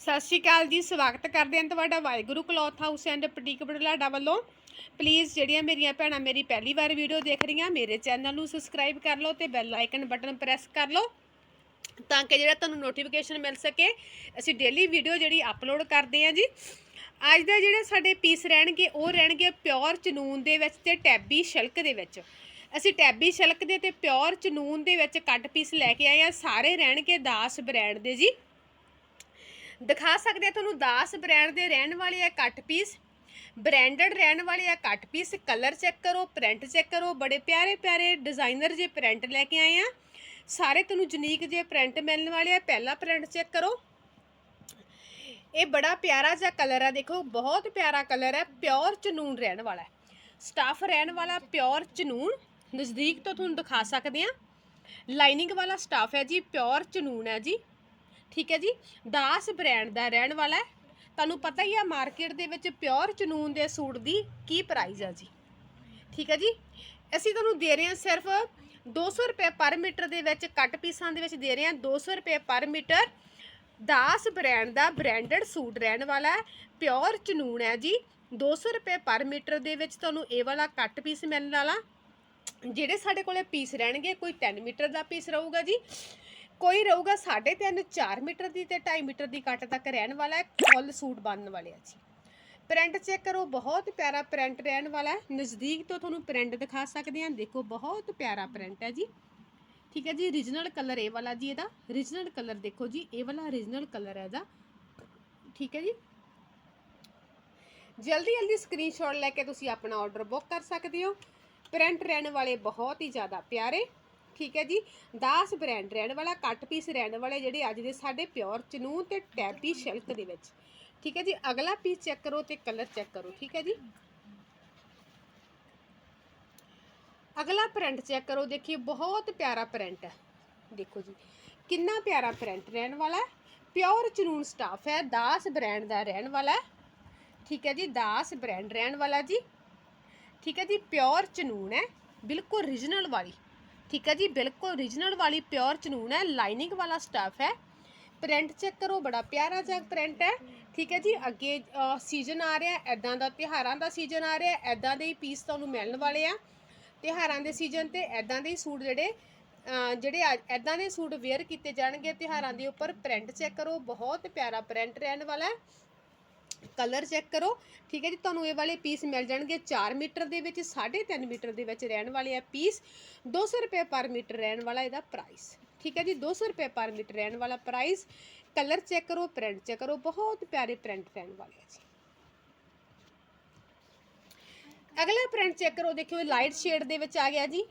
ਸਤਿ ਸ਼੍ਰੀ ਅਕਾਲ ਜੀ, ਸਵਾਗਤ ਕਰਦੇ ਹਾਂ ਤੁਹਾਡਾ Waheguru cloth house and boutique Budhlada ਵੱਲੋਂ। ਪਲੀਜ਼ ਜਿਹੜੀਆਂ ਮੇਰੀਆਂ ਭੈਣਾਂ ਮੇਰੀ ਪਹਿਲੀ ਵਾਰ ਵੀਡੀਓ ਦੇਖ ਰਹੀਆਂ, ਮੇਰੇ ਚੈਨਲ ਨੂੰ ਸਬਸਕ੍ਰਾਈਬ ਕਰ ਲਓ ਤੇ ਬੈਲ ਆਈਕਨ ਬਟਨ ਪ੍ਰੈਸ ਕਰ ਲਓ ਤਾਂ ਕਿ ਜਿਹੜਾ ਤੁਹਾਨੂੰ ਨੋਟੀਫਿਕੇਸ਼ਨ ਮਿਲ ਸਕੇ। ਅਸੀਂ ਡੇਲੀ ਵੀਡੀਓ ਜਿਹੜੀ ਅਪਲੋਡ ਕਰਦੇ ਹਾਂ ਜੀ। ਅੱਜ ਦਾ ਜਿਹੜੇ ਸਾਡੇ ਪੀਸ ਰਹਿਣਗੇ, ਉਹ ਰਹਿਣਗੇ ਪਿਓਰ ਚਨੂਨ ਦੇ ਵਿੱਚ ਤੇ ਟੈਬੀ ਸ਼ਲਕ ਦੇ ਵਿੱਚ। ਅਸੀਂ ਟੈਬੀ ਸ਼ਲਕ ਦੇ ਤੇ ਪਿਓਰ ਚਨੂਨ ਦੇ ਵਿੱਚ ਕੱਟ ਪੀਸ ਲੈ ਕੇ ਆਏ ਆ ਸਾਰੇ ਰਹਿਣਗੇ ਦਾਸ ਬ੍ਰਾਂਡ ਦੇ ਜੀ। ਦਿਖਾ ਸਕਦੇ ਆ ਤੁਹਾਨੂੰ ਦਾਸ ਬ੍ਰਾਂਡ ਦੇ ਰਹਿਣ ਵਾਲੇ ਆ ਕੱਟ ਪੀਸ ਬ੍ਰਾਂਡਡ ਰਹਿਣ ਵਾਲੇ ਆ ਕੱਟ ਪੀਸ ਕਲਰ ਚੈੱਕ ਕਰੋ ਪ੍ਰਿੰਟ ਚੈੱਕ ਕਰੋ। ਬੜੇ ਪਿਆਰੇ ਪਿਆਰੇ ਡਿਜ਼ਾਈਨਰ ਜੇ ਪ੍ਰਿੰਟ ਲੈ ਕੇ ਆਏ ਆ। ਸਾਰੇ ਤੁਹਾਨੂੰ ਯੂਨੀਕ ਜੇ ਪ੍ਰਿੰਟ ਮਿਲਣ ਵਾਲੇ ਆ, ਪਹਿਲਾ ਪ੍ਰਿੰਟ ਚੈੱਕ ਕਰੋ। ਇਹ ਬੜਾ ਪਿਆਰਾ ਜਿਹਾ ਕਲਰ ਆ, ਦੇਖੋ, ਬਹੁਤ ਪਿਆਰਾ ਕਲਰ ਹੈ ਪਿਓਰ ਚਨੂਨ ਰਹਿਣ ਵਾਲਾ ਹੈ। ਸਟਾਫ ਰਹਿਣ ਵਾਲਾ ਪਿਓਰ ਚਨੂਨ। ਨਜ਼ਦੀਕ ਤੋਂ ਤੁਹਾਨੂੰ ਦਿਖਾ ਸਕਦੇ ਆ। ਲਾਈਨਿੰਗ ਵਾਲਾ ਸਟਾਫ ਹੈ ਜੀ ਪਿਓਰ ਚਨੂਨ ਹੈ ਜੀ। ਠੀਕ ਹੈ ਜੀ, ਦਾਸ ਬ੍ਰਾਂਡ ਦਾ ਰਹਿਣ ਵਾਲਾ ਹੈ। ਤੁਹਾਨੂੰ ਪਤਾ ਹੀ ਆ, ਮਾਰਕੀਟ ਦੇ ਵਿੱਚ ਪਿਓਰ ਚਨੂਨ ਦੇ ਸੂਟ ਦੀ ਕੀ ਪ੍ਰਾਈਸ ਆ ਜੀ। ਠੀਕ ਹੈ ਜੀ, ਅਸੀਂ ਤੁਹਾਨੂੰ ਦੇ ਰਹੇ ਹਾਂ ਸਿਰਫ 200 ਰੁਪਏ ਪਰ ਮੀਟਰ ਦੇ ਵਿੱਚ ਕੱਟ ਪੀਸਾਂ ਦੇ ਵਿੱਚ ਦੇ ਰਹੇ ਹਾਂ 200 ਰੁਪਏ ਪਰ ਮੀਟਰ। ਦਾਸ ਬ੍ਰਾਂਡ ਦਾ ਬ੍ਰਾਂਡਡ ਸੂਟ ਰਹਿਣ ਵਾਲਾ ਹੈ, ਪਿਓਰ ਚਨੂਨ ਹੈ ਜੀ। 200 ਰੁਪਏ ਪਰ ਮੀਟਰ ਦੇ ਵਿੱਚ ਤੁਹਾਨੂੰ ਇਹ ਵਾਲਾ ਕੱਟ ਪੀਸ ਮਿਲਣ ਵਾਲਾ। ਜਿਹੜੇ ਸਾਡੇ ਕੋਲੇ ਪੀਸ ਰਹਿਣਗੇ, ਕੋਈ 3 ਮੀਟਰ ਦਾ ਪੀਸ ਰਹੂਗਾ ਜੀ। ਕੋਈ ਰਹੂਗਾ 3.5 4 ਮੀਟਰ ਦੀ ਤੇ 2.5 ਮੀਟਰ ਦੀ ਕੱਟ ਤੱਕ ਰਹਿਣ ਵਾਲਾ ਹੈ, ਫੁੱਲ ਸੂਟ ਬਣਨ ਵਾਲੇ ਆ ਜੀ ਪ੍ਰਿੰਟ ਚੈੱਕ ਕਰੋ, ਬਹੁਤ ਪਿਆਰਾ ਪ੍ਰਿੰਟ ਰਹਿਣ ਵਾਲਾ ਹੈ। ਨਜ਼ਦੀਕ ਤੋਂ ਤੁਹਾਨੂੰ ਪ੍ਰਿੰਟ ਦਿਖਾ ਸਕਦੇ ਹਾਂ। ਦੇਖੋ, ਬਹੁਤ ਪਿਆਰਾ ਪ੍ਰਿੰਟ ਹੈ ਜੀ। ਠੀਕ ਹੈ ਜੀ origignal ਕਲਰ ਇਹ ਵਾਲਾ ਜੀ ਇਹਦਾ। Origignal ਕਲਰ ਦੇਖੋ ਜੀ, ਇਹ ਵਾਲਾ origignal ਕਲਰ ਹੈ ਇਹਦਾ। ਠੀਕ ਹੈ ਜੀ। ਜਲਦੀ ਜਲਦੀ ਸਕਰੀਨਸ਼ਾਟ ਲੈ ਕੇ ਤੁਸੀਂ ਆਪਣਾ ਆਰਡਰ ਬੁੱਕ ਕਰ ਸਕਦੇ ਹੋ। ਪ੍ਰਿੰਟ ਰਹਿਣ ਵਾਲੇ ਬਹੁਤ ਹੀ ਜ਼ਿਆਦਾ ਪਿਆਰੇ। ਠੀਕ ਹੈ ਜੀ। ਦਾਸ ਬ੍ਰਾਂਡ, ਰਹਿਣ ਵਾਲਾ ਕੱਟ ਪੀਸ ਰਹਿਣ ਵਾਲੇ ਜਿਹੜੇ ਅੱਜ ਦੇ ਸਾਡੇ ਪਿਓਰ ਚਨੂਨ ਤੇ ਟੈਬੀ ਸ਼ਿਲਕ ਦੇ ਵਿੱਚ। ਠੀਕ ਹੈ ਜੀ, ਅਗਲਾ ਪੀਸ ਚੈੱਕ ਕਰੋ ਤੇ ਕਲਰ ਚੈੱਕ ਕਰੋ, ਠੀਕ ਹੈ ਜੀ। ਅਗਲਾ ਪ੍ਰਿੰਟ ਚੈੱਕ ਕਰੋ, ਦੇਖੀਏ, ਬਹੁਤ ਪਿਆਰਾ ਪ੍ਰਿੰਟ ਹੈ। ਦੇਖੋ ਜੀ, ਕਿੰਨਾ ਪਿਆਰਾ ਪ੍ਰਿੰਟ ਰਹਿਣ ਵਾਲਾ ਹੈ। ਪਿਓਰ ਚਨੂਨ ਸਟਾਫ ਹੈ, ਦਾਸ ਬ੍ਰਾਂਡ ਦਾ ਰਹਿਣ ਵਾਲਾ ਹੈ। ਠੀਕ ਹੈ ਜੀ, ਦਾਸ ਬ੍ਰਾਂਡ ਰਹਿਣ ਵਾਲਾ ਜੀ। ਠੀਕ ਹੈ ਜੀ ਪਿਓਰ ਚਨੂਨ ਹੈ, ਬਿਲਕੁਲ origignal ਵਾਲੀ। ਠੀਕ ਹੈ ਜੀ, ਬਿਲਕੁਲ origignal ਵਾਲੀ ਪਿਓਰ ਚਨੂਨ ਹੈ ਲਾਈਨਿੰਗ ਵਾਲਾ ਸਟਾਫ ਹੈ। ਪ੍ਰਿੰਟ ਚੈੱਕ ਕਰੋ, ਬੜਾ ਪਿਆਰਾ ਜਿਹਾ ਪ੍ਰਿੰਟ ਹੈ। ਠੀਕ ਹੈ ਜੀ, ਅੱਗੇ ਸੀਜ਼ਨ ਆ ਰਿਹਾ ਐਦਾਂ ਦਾ ਤਿਹਾਰਾਂ ਦਾ ਸੀਜ਼ਨ ਆ ਰਿਹਾ ਐਦਾਂ ਦੇ ਹੀ ਪੀਸ ਤੁਹਾਨੂੰ ਮਿਲਣ ਵਾਲੇ ਆ। ਤਿਹਾਰਾਂ ਦੇ ਸੀਜ਼ਨ ਤੇ ਐਦਾਂ ਦੇ ਹੀ ਸੂਟ ਜਿਹੜੇ ਜਿਹੜੇ ਐਦਾਂ ਦੇ ਸੂਟ ਵੇਅਰ ਕੀਤੇ ਜਾਣਗੇ ਤਿਹਾਰਾਂ ਦੇ ਉੱਪਰ। ਪ੍ਰਿੰਟ ਚੈੱਕ ਕਰੋ, ਬਹੁਤ ਪਿਆਰਾ ਪ੍ਰਿੰਟ ਰਹਿਣ ਵਾਲਾ ਹੈ। ਕਲਰ ਚੈੱਕ ਕਰੋ। ਠੀਕ ਹੈ ਜੀ, ਤੁਹਾਨੂੰ ਇਹ ਵਾਲੇ ਪੀਸ ਮਿਲ ਜਾਣਗੇ। 4 ਮੀਟਰ ਦੇ ਵਿੱਚ 3.5 ਮੀਟਰ ਦੇ ਵਿੱਚ ਰਹਿਣ ਵਾਲੇ ਆ ਪੀਸ। 200 ਰੁਪਏ ਪਰ ਮੀਟਰ ਰਹਿਣ ਵਾਲਾ ਇਹਦਾ ਪ੍ਰਾਈਸ ਠੀਕ ਹੈ ਜੀ 200 ਰੁਪਏ ਪਰ ਮੀਟਰ ਰਹਿਣ ਵਾਲਾ ਪ੍ਰਾਈਸ ਕਲਰ ਚੈੱਕ ਕਰੋ ਪ੍ਰਿੰਟ ਚੈੱਕ ਕਰੋ। ਬਹੁਤ ਪਿਆਰੇ ਪ੍ਰਿੰਟ ਰਹਿਣ ਵਾਲੇ ਆ ਜੀ। ਅਗਲਾ ਪ੍ਰਿੰਟ ਚੈੱਕ ਕਰੋ। ਦੇਖਿਓ ਲਾਈਟ ਸ਼ੇਡ ਦੇ ਵਿੱਚ ਆ ਗਿਆ ਜੀ।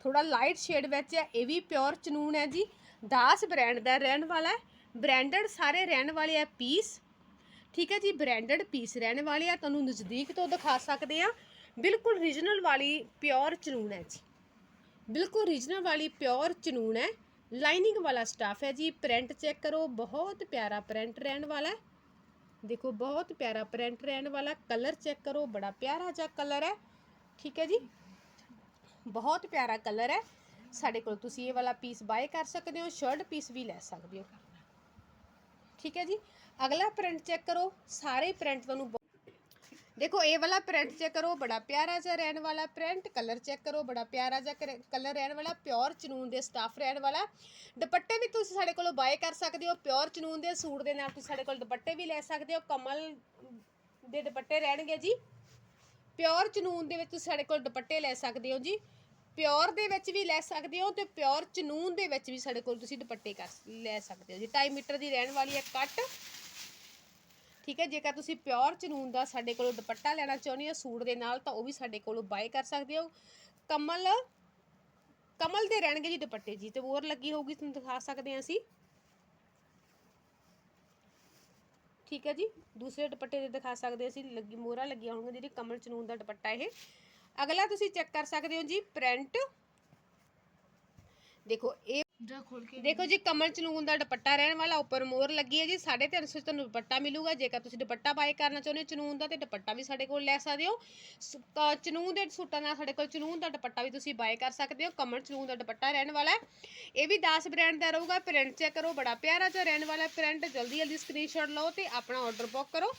ਥੋੜਾ ਲਾਈਟ ਸ਼ੇਡ ਵਿੱਚ ਹੈ ਇਹ ਵੀ ਪਿਓਰ ਚਨੂਨ ਹੈ ਜੀ। ਦਾਸ ਬ੍ਰਾਂਡ ਦਾ ਰਹਿਣ ਵਾਲਾ ਹੈ। ਬ੍ਰਾਂਡਡ ਸਾਰੇ ਰਹਿਣ ਵਾਲੇ ਆ ਪੀਸ। ਠੀਕ ਹੈ ਜੀ ਬ੍ਰਾਂਡਡ ਪੀਸ ਰਹਿਣ ਵਾਲੇ ਆ, ਤੁਹਾਨੂੰ ਨਜ਼ਦੀਕ ਤੋਂ ਦਿਖਾ ਸਕਦੇ ਆ। ਬਿਲਕੁਲ ਰੀਜਨਲ ਵਾਲੀ ਪਿਓਰ ਚਨੂਨ ਹੈ ਜੀ। ਬਿਲਕੁਲ ਰੀਜਨਲ ਵਾਲੀ ਪਿਓਰ ਚਨੂਨ ਹੈ। ਲਾਈਨਿੰਗ ਵਾਲਾ ਸਟਾਫ ਹੈ ਜੀ ਪ੍ਰਿੰਟ ਚੈੱਕ ਕਰੋ, ਬਹੁਤ ਪਿਆਰਾ ਪ੍ਰਿੰਟ ਰਹਿਣ ਵਾਲਾ ਦੇਖੋ, ਬਹੁਤ ਪਿਆਰਾ ਪ੍ਰਿੰਟ ਰਹਿਣ ਵਾਲਾ ਕਲਰ ਚੈੱਕ ਕਰੋ, ਬੜਾ ਪਿਆਰਾ ਜਿਹਾ ਕਲਰ ਹੈ। ਠੀਕ ਹੈ ਜੀ, ਬਹੁਤ ਪਿਆਰਾ ਕਲਰ ਹੈ। ਸਾਡੇ ਕੋਲ ਤੁਸੀਂ ਇਹ ਵਾਲਾ ਪੀਸ ਬਾਏ ਕਰ ਸਕਦੇ ਹੋ ਸ਼ਰਟ ਪੀਸ ਵੀ ਲੈ ਸਕਦੇ ਹੋ। ਠੀਕ ਹੈ ਜੀ ਅਗਲਾ ਪ੍ਰਿੰਟ ਚੈੱਕ ਕਰੋ, ਸਾਰੇ ਪ੍ਰਿੰਟ ਤੁਹਾਨੂੰ ਬਹੁ- ਦੇਖੋ, ਇਹ ਵਾਲਾ ਪ੍ਰਿੰਟ ਚੈੱਕ ਕਰੋ, ਬੜਾ ਪਿਆਰਾ ਜਿਹਾ ਰਹਿਣ ਵਾਲਾ ਪ੍ਰਿੰਟ ਕਲਰ ਚੈੱਕ ਕਰੋ, ਬੜਾ ਪਿਆਰਾ ਜਿਹਾ ਕਲਰ ਰਹਿਣ ਵਾਲਾ ਪਿਓਰ ਚਨੂਨ ਦੇ ਸਟਾਫ ਰਹਿਣ ਵਾਲਾ। ਦੁਪੱਟੇ ਵੀ ਤੁਸੀਂ ਸਾਡੇ ਕੋਲੋਂ ਬਾਏ ਕਰ ਸਕਦੇ ਹੋ ਪਿਓਰ ਚਨੂਨ ਦੇ ਸੂਟ ਦੇ ਨਾਲ ਤੁਸੀਂ ਸਾਡੇ ਕੋਲ ਦੁਪੱਟੇ ਵੀ ਲੈ ਸਕਦੇ ਹੋ, ਕਮਲ ਦੇ ਦੁਪੱਟੇ ਰਹਿਣਗੇ ਜੀ। ਪਿਓਰ ਚਨੂਨ ਦੇ ਵਿੱਚ ਤੁਸੀਂ ਸਾਡੇ ਕੋਲ ਦੁਪੱਟੇ ਲੈ ਸਕਦੇ ਹੋ ਜੀ। ਪਿਓਰ ਦੇ ਵਿੱਚ ਵੀ ਲੈ ਸਕਦੇ ਹੋ ਤੇ ਪਿਓਰ ਚਨੂਨ ਦੇ ਵਿੱਚ ਵੀ ਸਾਡੇ ਕੋਲ ਤੁਸੀਂ ਦੁਪੱਟੇ ਕਰ ਲੈ ਸਕਦੇ ਹੋ ਜੀ। 2.5 ਮੀਟਰ ਦੀ ਰਹਿਣ ਵਾਲੀ ਹੈ ਕੱਟ। ਠੀਕ ਹੈ, ਜੇਕਰ ਤੁਸੀਂ ਪਿਓਰ ਚਨੂਨ ਦਾ ਸਾਡੇ ਕੋਲੋਂ ਦੁਪੱਟਾ ਲੈਣਾ ਚਾਹੁੰਦੇ ਹੋ ਸੂਟ ਦੇ ਨਾਲ, ਤਾਂ ਉਹ ਵੀ ਸਾਡੇ ਕੋਲੋਂ ਬਾਏ ਕਰ ਸਕਦੇ ਹੋ। ਕਮਲ ਕਮਲ ਦੇ ਰਹਿਣਗੇ ਜੀ ਦੁਪੱਟੇ ਜੀ, ਤੇ ਹੋਰ ਲੱਗੀ ਹੋਊਗੀ ਤੁਹਾਨੂੰ ਦਿਖਾ ਸਕਦੇ ਹਾਂ ਅਸੀਂ। ਠੀਕ ਹੈ ਜੀ, ਦੂਸਰੇ ਦੁਪੱਟੇ ਦੇ ਦਿਖਾ ਸਕਦੇ ਅਸੀਂ, ਲੱਗੀ, ਮੋਹਰਾ ਲੱਗੀਆਂ ਹੋਣਗੀਆਂ ਜਿਹੜੀ ਕਮਲ ਚਨੂਨ ਦਾ ਦੁਪੱਟਾ ਇਹ। ਅਗਲਾ ਤੁਸੀਂ ਚੈੱਕ ਕਰ ਸਕਦੇ ਹੋ ਜੀ ਪ੍ਰਿੰਟ ਦੇਖੋ, ਇਹ ਜਾ ਖੋਲ ਕੇ ਦੇਖੋ ਜੀ, ਕਮਲ ਚਨੂਨ ਦਾ ਦੁਪੱਟਾ ਰਹਿਣ ਵਾਲਾ, ਉੱਪਰ ਮੋਰ ਲੱਗੀ ਹੈ ਜੀ 350 ਚ ਤੁਹਾਨੂੰ ਦੁਪੱਟਾ ਮਿਲੂਗਾ। ਜੇਕਰ ਤੁਸੀਂ ਦੁਪੱਟਾ ਬਾਏ ਕਰਨਾ ਚਾਹੁੰਦੇ ਹੋ ਚਨੂਨ ਦਾ ਤੇ ਦੁਪੱਟਾ ਵੀ ਸਾਡੇ ਕੋਲ ਲੈ ਸਕਦੇ ਹੋ। ਸ- ਕ- ਚਨੂਨ ਦੇ ਸੂਟਾਂ ਨਾਲ ਸਾਡੇ ਕੋਲ ਚਨੂਨ ਦਾ ਦੁਪੱਟਾ ਵੀ ਤੁਸੀਂ ਬਾਏ ਕਰ ਸਕਦੇ ਹੋ। ਕਮਲ ਚਨੂਨ ਦਾ ਦੁਪੱਟਾ ਰਹਿਣ ਵਾਲਾ ਹੈ। ਇਹ ਵੀ 10 ਬ੍ਰਾਂਡ ਦਾ ਰਹੂਗਾ। ਪ੍ਰਿੰਟ ਚੈੱਕ ਕਰੋ, ਬੜਾ ਪਿਆਰਾ ਜਿਹਾ ਰਹਿਣ ਵਾਲਾ ਪ੍ਰਿੰਟ ਜਲਦੀ ਜਲਦੀ ਸਕਰੀਨਸ਼ਾਟ ਲਓ ਤੇ ਆਪਣਾ ਆਰਡਰ ਬੁੱਕ ਕਰੋ।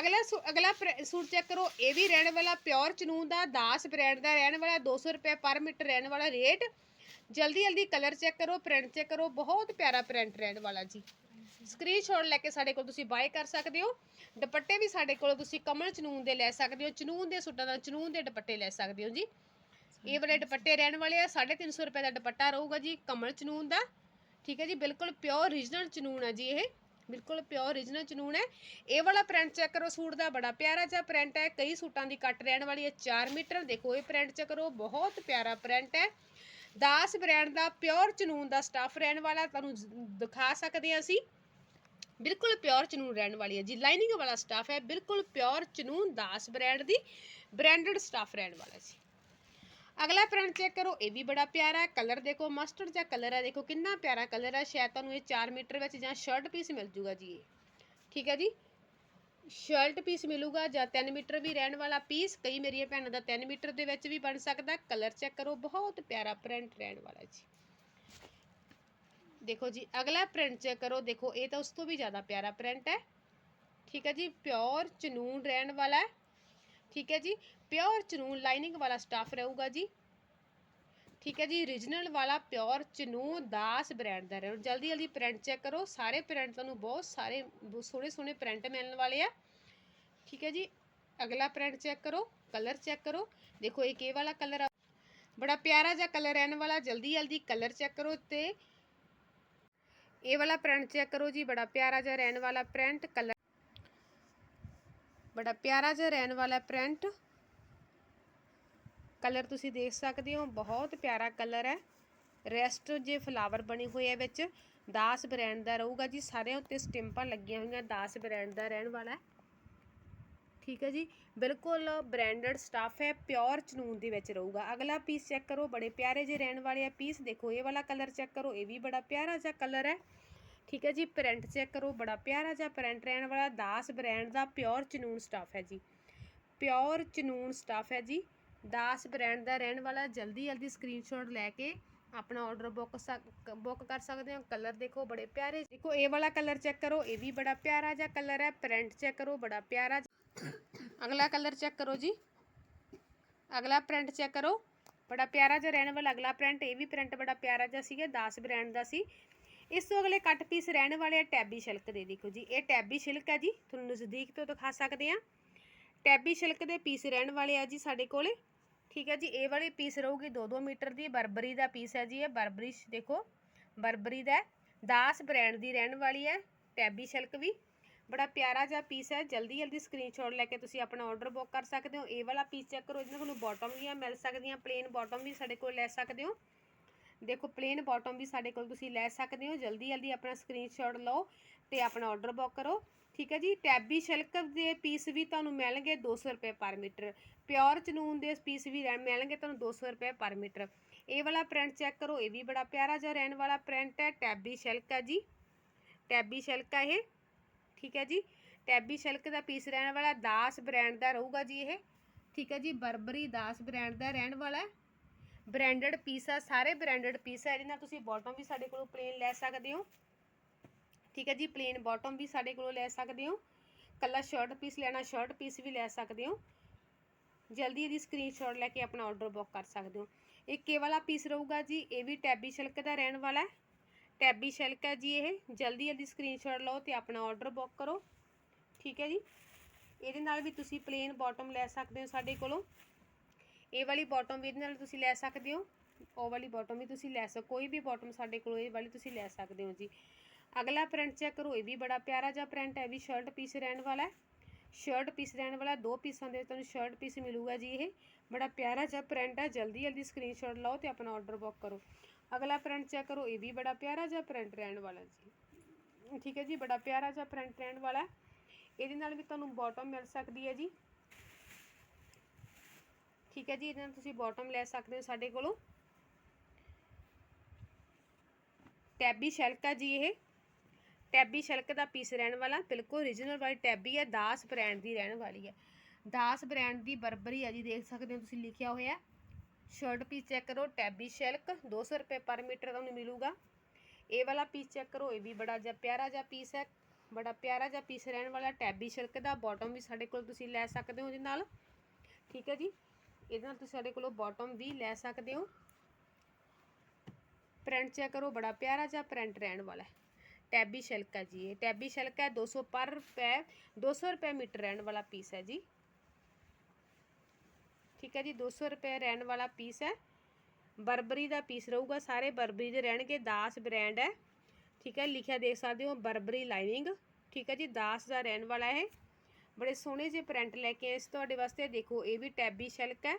ਅਗਲਾ ਸੂ- ਅਗਲਾ ਪ੍ਰ- ਸੂਟ ਚੈੱਕ ਕਰੋ। ਇਹ ਵੀ ਰਹਿਣ ਵਾਲਾ ਪਿਓਰ ਚਨੂਨ ਦਾ 10 ਬ੍ਰਾਂਡ ਦਾ ਰਹਿਣ ਵਾਲਾ 200 ਰੁਪਏ ਪਰ ਮੀਟਰ ਰਹਿਣ ਵਾਲਾ ਰੇਟ ਜਲਦੀ ਜਲਦੀ ਕਲਰ ਚੈੱਕ ਕਰੋ ਪ੍ਰਿੰਟ ਚੈੱਕ ਕਰੋ, ਬਹੁਤ ਪਿਆਰਾ ਪ੍ਰਿੰਟ ਰਹਿਣ ਵਾਲਾ ਜੀ। ਸਕਰੀਨਸ਼ਾਟ ਲੈ ਕੇ ਸਾਡੇ ਕੋਲ ਤੁਸੀਂ ਬਾਏ ਕਰ ਸਕਦੇ ਹੋ। ਦੁਪੱਟੇ ਵੀ ਸਾਡੇ ਕੋਲ ਤੁਸੀਂ ਕਮਲ ਚਨੂਨ ਦੇ ਲੈ ਸਕਦੇ ਹੋ, ਚਨੂਨ ਦੇ ਸੂਟਾਂ ਦਾ ਚਨੂਨ ਦੇ ਦੁਪੱਟੇ ਲੈ ਸਕਦੇ ਹੋ ਜੀ। ਇਹ ਵਾਲੇ ਦੁਪੱਟੇ ਰਹਿਣ ਵਾਲੇ ਆ 350 ਰੁਪਏ ਦਾ ਦੁਪੱਟਾ ਰਹੂਗਾ ਜੀ, ਕਮਲ ਚਨੂਨ ਦਾ। ਠੀਕ ਹੈ ਜੀ, ਬਿਲਕੁਲ ਪਿਓਰ ਰੀਜਨਲ ਚਨੂਨ ਹੈ ਜੀ ਇਹ। ਬਿਲਕੁਲ ਪਿਓਰ ਰੀਜਨਲ ਚਨੂਨ ਹੈ। ਇਹ ਵਾਲਾ ਪ੍ਰਿੰਟ ਚੈੱਕ ਕਰੋ, ਸੂਟ ਦਾ ਬੜਾ ਪਿਆਰਾ ਜਿਹਾ ਪ੍ਰਿੰਟ ਹੈ। ਕਈ ਸੂਟਾਂ ਦੀ ਕੱਟ ਰਹਿਣ ਵਾਲੀ ਹੈ 4 ਮੀਟਰ। ਦੇਖੋ, ਇਹ ਪ੍ਰਿੰਟ ਚੈੱਕ ਕਰੋ, ਬਹੁਤ ਪਿਆਰਾ ਪ੍ਰਿੰਟ ਹੈ। ਦਾਸ ਬ੍ਰਾਂਡ ਦਾ, ਪਿਓਰ ਚਨੂਨ ਦਾ ਸਟੱਫ ਰਹਿਣ ਵਾਲਾ, ਤੁਹਾਨੂੰ ਦਿਖਾ ਸਕਦੇ ਹਾਂ ਅਸੀਂ। ਬਿਲਕੁਲ ਪਿਓਰ ਚਨੂਨ ਰਹਿਣ ਵਾਲੀ ਹੈ ਜੀ। ਲਾਈਨਿੰਗ ਵਾਲਾ ਸਟਫ ਹੈ, ਬਿਲਕੁਲ ਪਿਓਰ ਚਨੂਨ ਦਾਸ ਬ੍ਰਾਂਡ ਦੀ ਬ੍ਰਾਂਡਡ ਸਟਫ ਰਹਿਣ ਵਾਲਾ ਜੀ। ਅਗਲਾ ਪ੍ਰਿੰਟ ਚੈੱਕ ਕਰੋ, ਇਹ ਵੀ ਬੜਾ ਪਿਆਰਾ ਹੈ। ਕਲਰ ਦੇਖੋ ਮਸਟਰਡ ਜਾਂ ਕਲਰ ਹੈ, ਦੇਖੋ ਕਿੰਨਾ ਪਿਆਰਾ ਕਲਰ ਹੈ। ਸ਼ਾਇਦ ਤੁਹਾਨੂੰ ਇਹ 4 ਮੀਟਰ ਵਿੱਚ ਜਾਂ ਸ਼ਰਟ ਪੀਸ ਮਿਲ ਜੂਗਾ ਜੀ ਇਹ। ਠੀਕ ਹੈ ਜੀ? ਸ਼ਰਟ ਪੀਸ ਮਿਲੂਗਾ ਜਾਂ 3 ਮੀਟਰ ਵੀ ਰਹਿਣ ਵਾਲਾ ਪੀਸ ਕਈ ਮੇਰੀਆਂ ਭੈਣਾਂ ਦਾ 3 ਮੀਟਰ ਦੇ ਵਿੱਚ ਵੀ ਬਣ ਸਕਦਾ। ਕਲਰ ਚੈੱਕ ਕਰੋ, ਬਹੁਤ ਪਿਆਰਾ ਪ੍ਰਿੰਟ ਰਹਿਣ ਵਾਲਾ ਜੀ। ਦੇਖੋ ਜੀ, ਅਗਲਾ ਪ੍ਰਿੰਟ ਚੈੱਕ ਕਰੋ, ਦੇਖੋ, ਇਹ ਤਾਂ ਉਸ ਤੋਂ ਵੀ ਜ਼ਿਆਦਾ ਪਿਆਰਾ ਪ੍ਰਿੰਟ ਹੈ। ਠੀਕ ਹੈ ਜੀ ਪਿਓਰ ਚਨੂਨ ਰਹਿਣ ਵਾਲਾ ਠੀਕ ਹੈ ਜੀ ਪਿਓਰ ਚਨੂਨ ਲਾਈਨਿੰਗ ਵਾਲਾ ਸਟਾਫ ਰਹੂਗਾ ਜੀ। ਠੀਕ ਹੈ ਜੀ origignal ਵਾਲਾ ਪਿਓਰ ਚਨੂਨ ਦਾਸ ਬ੍ਰਾਂਡ ਦਾ ਰਹੂ ਜਲਦੀ ਜਲਦੀ ਪ੍ਰਿੰਟ ਚੈੱਕ ਕਰੋ। ਸਾਰੇ ਪ੍ਰਿੰਟ ਤੁਹਾਨੂੰ ਬਹੁਤ ਸਾਰੇ, ਬਹੁਤ ਸੋਹਣੇ ਸੋਹਣੇ ਪ੍ਰਿੰਟ ਮਿਲਣ ਵਾਲੇ ਆ। ਠੀਕ ਹੈ ਜੀ, ਅਗਲਾ ਪ੍ਰਿੰਟ ਚੈੱਕ ਕਰੋ ਕਲਰ ਚੈੱਕ ਕਰੋ। ਦੇਖੋ ਇੱਕ ਇਹ ਵਾਲਾ ਕਲਰ ਬੜਾ ਪਿਆਰਾ ਜਿਹਾ ਕਲਰ ਰਹਿਣ ਵਾਲਾ। ਜਲਦੀ ਜਲਦੀ ਕਲਰ ਚੈੱਕ ਕਰੋ ਤੇ ਇਹ ਵਾਲਾ ਪ੍ਰਿੰਟ ਚੈੱਕ ਕਰੋ ਜੀ, ਬੜਾ ਪਿਆਰਾ ਜਿਹਾ ਰਹਿਣ ਵਾਲਾ ਪ੍ਰਿੰਟ ਕਲਰ ਬੜਾ ਪਿਆਰਾ ਜਿਹਾ ਰਹਿਣ ਵਾਲਾ ਪ੍ਰਿੰਟ ਕਲਰ ਤੁਸੀਂ ਦੇਖ ਸਕਦੇ ਹੋ, ਬਹੁਤ ਪਿਆਰਾ ਕਲਰ ਹੈ। ਰੈਸਟ ਜੇ ਫਲਾਵਰ ਬਣੇ ਹੋਏ ਆ ਵਿੱਚ, ਦਾਸ ਬ੍ਰਾਂਡ ਦਾ ਰਹੂਗਾ ਜੀ। ਸਾਰਿਆਂ ਉੱਤੇ ਸਟਿੰਪਾਂ ਲੱਗੀਆਂ ਹੋਈਆਂ, ਦਾਸ ਬ੍ਰਾਂਡ ਦਾ ਰਹਿਣ ਵਾਲਾ ਹੈ। ਠੀਕ ਹੈ ਜੀ, ਬਿਲਕੁਲ ਬ੍ਰਾਂਡਡ ਸਟਾਫ ਹੈ ਪਿਓਰ ਚਨੂਨ ਦੇ ਵਿੱਚ ਰਹੂਗਾ। ਅਗਲਾ ਪੀਸ ਚੈੱਕ ਕਰੋ, ਬੜੇ ਪਿਆਰੇ ਜਿਹੇ ਰਹਿਣ ਵਾਲੇ ਆ ਪੀਸ ਦੇਖੋ, ਇਹ ਵਾਲਾ ਕਲਰ ਚੈੱਕ ਕਰੋ, ਇਹ ਵੀ ਬੜਾ ਪਿਆਰਾ ਜਿਹਾ ਕਲਰ ਹੈ। ਠੀਕ ਹੈ ਜੀ ਪ੍ਰਿੰਟ ਚੈੱਕ ਕਰੋ, ਬੜਾ ਪਿਆਰਾ ਜਿਹਾ ਪ੍ਰਿੰਟ ਰਹਿਣ ਵਾਲਾ, ਦਾਸ ਬ੍ਰਾਂਡ ਦਾ ਪਿਓਰ ਚਨੂਨ ਸਟਾਫ ਹੈ ਜੀ। ਪਿਓਰ ਚਨੂਨ ਸਟਾਫ ਹੈ ਜੀ। ਦਾਸ ਬ੍ਰਾਂਡ ਦਾ ਰਹਿਣ ਵਾਲਾ, ਜਲਦੀ ਜਲਦੀ ਸਕਰੀਨਸ਼ਾਟ ਲੈ ਕੇ ਆਪਣਾ ਆਰਡਰ ਬੁੱਕ ਬੁੱਕ ਕਰ ਸਕਦੇ ਹੋ। ਕਲਰ ਦੇਖੋ, ਬੜੇ ਪਿਆਰੇ ਦੇਖੋ, ਇਹ ਵਾਲਾ ਕਲਰ ਚੈੱਕ ਕਰੋ, ਇਹ ਵੀ ਬੜਾ ਪਿਆਰਾ ਜਿਹਾ ਕਲਰ ਹੈ। ਪ੍ਰਿੰਟ ਚੈੱਕ ਕਰੋ, ਬੜਾ ਪਿਆਰਾ ਅਗਲਾ ਕਲਰ ਚੈੱਕ ਕਰੋ ਜੀ। ਅਗਲਾ ਪ੍ਰਿੰਟ ਚੈੱਕ ਕਰੋ। ਬੜਾ ਪਿਆਰਾ ਜਿਹਾ ਰਹਿਣ ਵਾਲਾ, ਅਗਲਾ ਪ੍ਰਿੰਟ ਇਹ ਵੀ ਪ੍ਰਿੰਟ ਬੜਾ ਪਿਆਰਾ ਜਿਹਾ ਸੀਗਾ 10 ਬ੍ਰਾਂਡ ਦਾ ਸੀ। ਇਸ ਤੋਂ ਅਗਲੇ ਕੱਟ ਪੀਸ ਰਹਿਣ ਵਾਲੇ ਆ ਟੈਬੀ ਸ਼ਿਲਕ ਦੇ, ਦੇਖੋ ਜੀ। ਇਹ ਟੈਬੀ ਸ਼ਿਲਕ ਹੈ ਜੀ, ਤੁਹਾਨੂੰ ਨਜ਼ਦੀਕ ਤੋਂ ਦਿਖਾ ਸਕਦੇ ਆ। ਟੈਬੀ ਸ਼ਿਲਕ ਦੇ ਪੀਸ ਰਹਿਣ ਵਾਲੇ ਆ ਜੀ ਸਾਡੇ ਕੋਲੇ। ਠੀਕ ਹੈ ਜੀ, ਇਹ ਵਾਲੀ ਪੀਸ ਰਹੂਗੀ 2-2 ਮੀਟਰ ਦੀ, ਬਰਬਰੀ ਦਾ ਪੀਸ ਹੈ ਜੀ ਇਹ, ਬਰਬਰੀ ਦੇਖੋ, ਬਰਬਰੀ ਦਾ ਦਾਸ ਬ੍ਰਾਂਡ ਦੀ ਰਹਿਣ ਵਾਲੀ ਹੈ, ਟੈਬੀ ਸ਼ਲਕ ਵੀ। ਬੜਾ ਪਿਆਰਾ ਜਿਹਾ ਪੀਸ ਹੈ, ਜਲਦੀ ਜਲਦੀ ਸਕਰੀਨਸ਼ਾਟ ਲੈ ਕੇ ਤੁਸੀਂ ਆਪਣਾ ਆਰਡਰ ਬੁੱਕ ਕਰ ਸਕਦੇ ਹੋ। ਇਹ ਵਾਲਾ ਪੀਸ ਚੈੱਕ ਕਰੋ ਜਿਹਨਾਂ ਤੁਹਾਨੂੰ ਬਾਟਮ ਵੀ ਮਿਲ ਸਕਦੀਆਂ ਪਲੇਨ ਬਾਟਮ ਵੀ ਸਾਡੇ ਕੋਲ ਲੈ ਸਕਦੇ ਹੋ। ਦੇਖੋ ਪਲੇਨ ਬਾਟਮ ਵੀ ਸਾਡੇ ਕੋਲ ਤੁਸੀਂ ਲੈ ਸਕਦੇ ਹੋ। ਜਲਦੀ ਜਲਦੀ ਆਪਣਾ ਸਕਰੀਨਸ਼ਾਟ ਲਓ ਤੇ ਆਪਣਾ ਆਰਡਰ ਬੁੱਕ ਕਰੋ। ਠੀਕ ਹੈ ਜੀ, ਟੈਬੀ ਸ਼ਲਕ ਦੇ ਪੀਸ ਵੀ ਤੁਹਾਨੂੰ ਮਿਲਣਗੇ 200 ਰੁਪਏ ਪਰ ਮੀਟਰ। ਪਿਓਰ ਚਨੂਨ ਦੇ ਪੀਸ ਵੀ ਰਹਿ- ਮਿਲਣਗੇ ਤੁਹਾਨੂੰ 200 ਰੁਪਏ ਪਰ ਮੀਟਰ। ਇਹ ਵਾਲਾ ਪ੍ਰਿੰਟ ਚੈੱਕ ਕਰੋ, ਇਹ ਵੀ ਬੜਾ ਪਿਆਰਾ ਜਿਹਾ ਰਹਿਣ ਵਾਲਾ ਪ੍ਰਿੰਟ ਹੈ, ਟੈਬੀ ਸ਼ਿਲਕ ਹੈ ਜੀ। ਟੈਬੀ ਸ਼ਿਲਕ ਹੈ ਇਹ, ਠੀਕ ਹੈ ਜੀ। ਟੈਬੀ ਸ਼ਲਕ ਦਾ ਪੀਸ ਰਹਿਣ ਵਾਲਾ ਦਾਸ ਬ੍ਰਾਂਡ ਦਾ ਰਹੂਗਾ ਜੀ ਇਹ। ਠੀਕ ਹੈ ਜੀ, ਬਰਬਰੀ ਦਾਸ ਬ੍ਰਾਂਡ ਦਾ ਰਹਿਣ ਵਾਲਾ। ਹੈ ਬ੍ਰਾਂਡਡ ਪੀਸ ਆ, ਸਾਰੇ ਬ੍ਰਾਂਡਡ ਪੀਸ ਆ, ਇਹਦੇ ਤੁਸੀਂ ਬਾਟਮ ਵੀ ਸਾਡੇ ਕੋਲੋਂ ਪਲੇਨ ਲੈ ਸਕਦੇ ਹੋ। ਠੀਕ ਹੈ ਜੀ ਪਲੇਨ ਬਾਟਮ ਵੀ ਸਾਡੇ ਕੋਲੋਂ ਲੈ ਸਕਦੇ ਹੋ। ਕੱਲਾ ਸ਼ਰਟ ਪੀਸ ਲੈਣਾ ਸ਼ਰਟ ਪੀਸ ਵੀ ਲੈ ਸਕਦੇ ਹੋ। ਜਲਦੀ ਇਹਦੀ ਸਕਰੀਨਸ਼ਾਟ ਲੈ ਕੇ ਆਪਣਾ ਆਰਡਰ ਬੁੱਕ ਕਰ ਸਕਦੇ ਹੋ। ਇਹ ਕੇ ਵਾਲਾ ਪੀਸ ਰਹੂਗਾ ਜੀ, ਇਹ ਵੀ ਟੈਬੀ ਸ਼ਿਲਕ ਦਾ ਰਹਿਣ ਵਾਲਾ ਹੈ। ਟੈਬੀ ਸ਼ਿਲਕ ਹੈ ਜੀ ਇਹ, ਜਲਦੀ ਜਲਦੀ ਸਕਰੀਨਸ਼ਾਟ ਲਓ ਤੇ ਆਪਣਾ ਆਰਡਰ ਬੁੱਕ ਕਰੋ। ਠੀਕ ਹੈ ਜੀ, ਇਹਦੇ ਨਾਲ ਵੀ ਤੁਸੀਂ ਪਲੇਨ ਬਾਟਮ ਲੈ ਸਕਦੇ ਹੋ ਸਾਡੇ ਕੋਲੋਂ। ਇਹ ਵਾਲੀ ਬਾਟਮ ਵੀ ਇਹਦੇ ਨਾਲ ਤੁਸੀਂ ਲੈ ਸਕਦੇ ਹੋ। ਉਹ ਵਾਲੀ ਬਾਟਮ ਵੀ ਤੁਸੀਂ ਲੈ ਸਕਦੇ ਕੋਈ ਵੀ ਬਾਟਮ ਸਾਡੇ ਕੋਲੋਂ ਇਹ ਵਾਲੀ ਤੁਸੀਂ ਲੈ ਸਕਦੇ ਹੋ ਜੀ। ਅਗਲਾ ਪ੍ਰਿੰਟ ਚੈੱਕ ਕਰੋ, ਇਹ ਵੀ ਬੜਾ ਪਿਆਰਾ ਜਿਹਾ ਪ੍ਰਿੰਟ ਹੈ, ਇਹ ਵੀ ਸ਼ਰਟ ਪੀਸ ਰਹਿਣ ਵਾਲਾ ਹੈ। ਸ਼ਰਟ ਪੀਸ ਰਹਿਣ ਵਾਲਾ, ਦੋ ਪੀਸਾਂ ਦੇ ਤੁਹਾਨੂੰ ਸ਼ਰਟ ਪੀਸ ਮਿਲੂਗਾ ਜੀ ਇਹ। ਬੜਾ ਪਿਆਰਾ ਜਿਹਾ ਪ੍ਰਿੰਟ ਹੈ, ਜਲਦੀ ਜਲਦੀ ਸਕਰੀਨਸ਼ਾਟ ਲਓ ਤੇ ਆਪਣਾ ਆਰਡਰ ਬੁੱਕ ਕਰੋ। ਅਗਲਾ ਪ੍ਰਿੰਟ ਚੈੱਕ ਕਰੋ, ਇਹ ਵੀ ਬੜਾ ਪਿਆਰਾ ਜਿਹਾ ਪ੍ਰਿੰਟ ਰਹਿਣ ਵਾਲਾ ਜੀ। ਠੀਕ ਹੈ ਜੀ, ਬੜਾ ਪਿਆਰਾ ਜਿਹਾ ਪ੍ਰਿੰਟ ਰਹਿਣ ਵਾਲਾ ਇਹਦੇ ਨਾਲ ਵੀ ਤੁਹਾਨੂੰ ਬਾਟਮ ਮਿਲ ਸਕਦੀ ਹੈ ਜੀ। ਠੀਕ ਹੈ ਜੀ, ਇਹਦੇ ਨਾਲ ਤੁਸੀਂ ਬਾਟਮ ਲੈ ਸਕਦੇ ਹੋ ਸਾਡੇ ਕੋਲੋਂ। ਟੈਬੀ ਸ਼ੈਲਕ ਆ ਜੀ ਇਹ। ਟੈਬੀ ਸ਼ੈਲਕ ਦਾ ਪੀਸ ਰਹਿਣ ਵਾਲਾ, ਬਿਲਕੁਲ ਓਰੀਜਨਲ ਵਾਲੀ ਟੈਬੀ ਹੈ, ਦਾਸ ਬ੍ਰਾਂਡ ਦੀ ਰਹਿਣ ਵਾਲੀ ਹੈ। ਦਾਸ ਬ੍ਰਾਂਡ ਦੀ ਬਰਬਰੀ ਹੈ ਜੀ, ਦੇਖ ਸਕਦੇ ਹੋ ਤੁਸੀਂ ਲਿਖਿਆ ਹੋਇਆ ਸ਼ਰਟ ਪੀਸ ਚੈੱਕ ਕਰੋ, ਟੈਬੀ ਸ਼ੈਲਕ 200 ਰੁਪਏ ਪਰ ਮੀਟਰ ਤੁਹਾਨੂੰ ਮਿਲੂਗਾ। ਇਹ ਵਾਲਾ ਪੀਸ ਚੈੱਕ ਕਰੋ, ਇਹ ਵੀ ਬੜਾ ਜਿਹਾ ਪਿਆਰਾ ਜਿਹਾ ਪੀਸ ਹੈ। ਬੜਾ ਪਿਆਰਾ ਜਿਹਾ ਪੀਸ ਰਹਿਣ ਵਾਲਾ ਟੈਬੀ ਸ਼ਿਲਕ ਦਾ ਬਾਟਮ ਵੀ ਸਾਡੇ ਕੋਲ ਤੁਸੀਂ ਲੈ ਸਕਦੇ ਹੋ ਇਹਦੇ ਨਾਲ। ਠੀਕ ਹੈ ਜੀ, ਇਹਦੇ ਨਾਲ ਤੁਸੀਂ ਸਾਡੇ ਕੋਲੋਂ ਬਾਟਮ ਵੀ ਲੈ ਸਕਦੇ ਹੋ। ਪ੍ਰਿੰਟ ਚੈੱਕ ਕਰੋ, ਬੜਾ ਪਿਆਰਾ ਜਿਹਾ ਪ੍ਰਿੰਟ ਰਹਿਣ ਵਾਲਾ ਹੈ। ਟੈਬੀ ਸ਼ਿਲਕ ਹੈ ਜੀ, ਇਹ ਟੈਬੀ ਸ਼ਿਲਕ ਹੈ 200 ਪਰ ਰੁਪਏ 200 ਰੁਪਏ ਮੀਟਰ ਰਹਿਣ ਵਾਲਾ ਪੀਸ ਹੈ ਜੀ। ਠੀਕ ਹੈ ਜੀ 200 ਰੁਪਏ ਰਹਿਣ ਵਾਲਾ ਪੀਸ ਹੈ। ਬਰਬਰੀ ਦਾ ਪੀਸ ਰਹੂਗਾ, ਸਾਰੇ ਬਰਬਰੀ ਦੇ ਰਹਿਣਗੇ, ਦਾਸ ਬ੍ਰਾਂਡ ਹੈ। ਠੀਕ ਹੈ, ਲਿਖਿਆ ਦੇਖ ਸਕਦੇ ਹੋ, ਬਰਬਰੀ ਲਾਈਨਿੰਗ। ਠੀਕ ਹੈ ਜੀ, ਦਾਸ ਦਾ ਰਹਿਣ ਵਾਲਾ ਹੈ ਬੜੇ ਸੋਹਣੇ ਜਿਹੇ ਪ੍ਰਿੰਟ ਲੈ ਕੇ ਆਏ ਇਸ ਤੁਹਾਡੇ ਵਾਸਤੇ, ਦੇਖੋ, ਇਹ ਵੀ ਟੈਬੀ ਸ਼ਲਕ ਹੈ।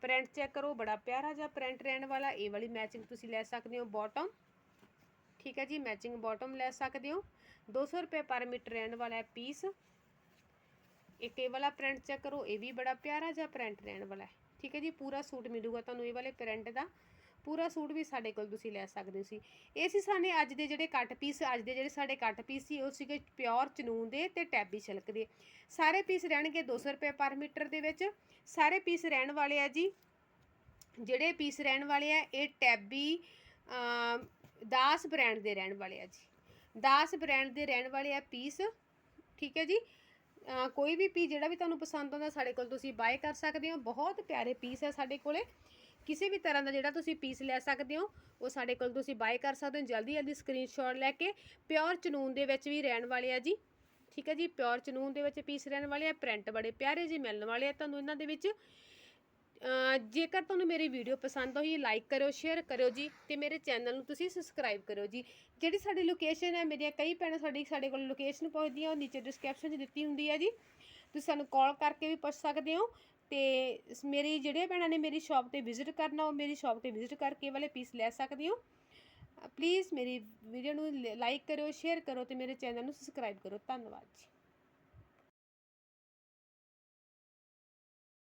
ਪ੍ਰਿੰਟ ਚੈੱਕ ਕਰੋ, ਬੜਾ ਪਿਆਰਾ ਜਿਹਾ ਪ੍ਰਿੰਟ ਰਹਿਣ ਵਾਲਾ, ਇਹ ਵਾਲੀ ਮੈਚਿੰਗ ਤੁਸੀਂ ਲੈ ਸਕਦੇ ਹੋ ਬਾਟਮ ਠੀਕ ਹੈ ਜੀ ਮੈਚਿੰਗ ਬਾਟਮ ਲੈ ਸਕਦੇ ਹੋ। 200 ਰੁਪਏ ਪਰ ਮੀਟਰ ਰਹਿਣ ਵਾਲਾ ਹੈ ਪੀਸ ਇੱਕ ਇਹ ਵਾਲਾ ਪ੍ਰਿੰਟ ਚੈੱਕ ਕਰੋ, ਇਹ ਵੀ ਬੜਾ ਪਿਆਰਾ ਜਿਹਾ ਪ੍ਰਿੰਟ ਰਹਿਣ ਵਾਲਾ ਹੈ। ਠੀਕ ਹੈ ਜੀ, ਪੂਰਾ ਸੂਟ ਮਿਲੂਗਾ ਤੁਹਾਨੂੰ ਇਹ ਵਾਲੇ ਪ੍ਰਿੰਟ ਦਾ। ਪੂਰਾ ਸੂਟ ਵੀ ਸਾਡੇ ਕੋਲ ਤੁਸੀਂ ਲੈ ਸਕਦੇ ਸੀ ਇਹ ਸੀ ਸਾਨੇ ਅੱਜ ਦੇ ਜਿਹੜੇ ਕੱਟ ਪੀਸ ਅੱਜ ਦੇ ਜਿਹੜੇ ਸਾਡੇ ਕੱਟ ਪੀਸ ਸੀ, ਉਹ ਸੀਗੇ ਪਿਓਰ ਚਨੂਨ ਦੇ ਤੇ ਟੈਬੀ ਸਿਲਕ ਦੇ। ਸਾਰੇ ਪੀਸ ਰਹਿਣਗੇ 200 ਰੁਪਏ ਪਰ ਮੀਟਰ ਦੇ ਵਿੱਚ। ਸਾਰੇ ਪੀਸ ਰਹਿਣ ਵਾਲੇ ਆ ਜੀ। ਜਿਹੜੇ ਪੀਸ ਰਹਿਣ ਵਾਲੇ ਆ, ਇਹ ਟੈਬੀ ਦਾਸ ਬ੍ਰਾਂਡ ਦੇ ਰਹਿਣ ਵਾਲੇ ਆ ਜੀ। ਦਾਸ ਬ੍ਰਾਂਡ ਦੇ ਰਹਿਣ ਵਾਲੇ ਆ ਪੀਸ ਠੀਕ ਹੈ ਜੀ। ਕੋਈ ਵੀ ਪੀਸ ਜਿਹੜਾ ਵੀ ਤੁਹਾਨੂੰ ਪਸੰਦ ਆਉਂਦਾ ਸਾਡੇ ਕੋਲ ਤੁਸੀਂ ਬਾਏ ਕਰ ਸਕਦੇ ਹੋ। ਬਹੁਤ ਪਿਆਰੇ ਪੀਸ ਹੈ ਸਾਡੇ ਕੋਲੇ। ਕਿਸੇ ਵੀ ਤਰ੍ਹਾਂ ਦਾ ਜਿਹੜਾ ਤੁਸੀਂ ਪੀਸ ਲੈ ਸਕਦੇ ਹੋ, ਉਹ ਸਾਡੇ ਕੋਲ ਤੁਸੀਂ ਬਾਏ ਕਰ ਸਕਦੇ ਹੋ। ਜਲਦੀ ਜਲਦੀ ਸਕਰੀਨਸ਼ਾਟ ਲੈ ਕੇ ਪਿਓਰ ਚਨੂਨ ਦੇ ਵਿੱਚ ਵੀ ਰਹਿਣ ਵਾਲੇ ਆ ਜੀ। ਠੀਕ ਹੈ ਜੀ ਪਿਓਰ ਚਨੂਨ ਦੇ ਵਿੱਚ ਪੀਸ ਰਹਿਣ ਵਾਲੇ ਆ। ਪ੍ਰਿੰਟ ਬੜੇ ਪਿਆਰੇ ਜੀ ਮਿਲਣ ਵਾਲੇ ਆ ਤੁਹਾਨੂੰ ਇਹਨਾਂ ਦੇ ਵਿੱਚ। ਜੇਕਰ ਤੁਹਾਨੂੰ ਮੇਰੀ ਵੀਡੀਓ ਪਸੰਦ ਹੋਈ ਲਾਈਕ ਕਰਿਓ ਸ਼ੇਅਰ ਕਰਿਓ ਜੀ ਤੇ ਮੇਰੇ ਚੈਨਲ ਨੂੰ ਤੁਸੀਂ ਸਬਸਕ੍ਰਾਈਬ ਕਰਿਓ ਜੀ। ਜਿਹੜੀ ਸਾਡੀ ਲੋਕੇਸ਼ਨ ਹੈ, ਮੇਰੀਆਂ ਕਈ ਭੈਣਾਂ ਸਾਡੀ, ਸਾਡੇ ਕੋਲ ਲੋਕੇਸ਼ਨ ਪਹੁੰਚਦੀਆਂ ਉਹ ਨੀਚੇ ਡਿਸਕ੍ਰਿਪਸ਼ਨ 'ਚ ਦਿੱਤੀ ਹੁੰਦੀ ਹੈ ਜੀ। ਤੁਸੀਂ ਸਾਨੂੰ ਕਾਲ ਕਰਕੇ ਵੀ ਪੁੱਛ ਸਕਦੇ ਹੋ ਤੇ ਮੇਰੀ ਜਿਹੜੇ ਭੈਣਾਂ ਨੇ ਮੇਰੀ ਸ਼ਾਪ ਤੇ ਵਿਜ਼ਿਟ ਕਰਨਾ, ਉਹ ਮੇਰੀ ਸ਼ਾਪ ਤੇ ਵਿਜ਼ਿਟ ਕਰਕੇ ਵਾਲੇ ਪੀਸ ਲੈ ਸਕਦੇ ਹੋ। ਪਲੀਜ਼ ਮੇਰੀ ਵੀਡੀਓ ਨੂੰ ਲਾਈਕ ਕਰਿਓ ਸ਼ੇਅਰ ਕਰੋ ਤੇ ਮੇਰੇ ਚੈਨਲ ਨੂੰ ਸਬਸਕ੍ਰਾਈਬ ਕਰੋ ਧੰਨਵਾਦ ਜੀ।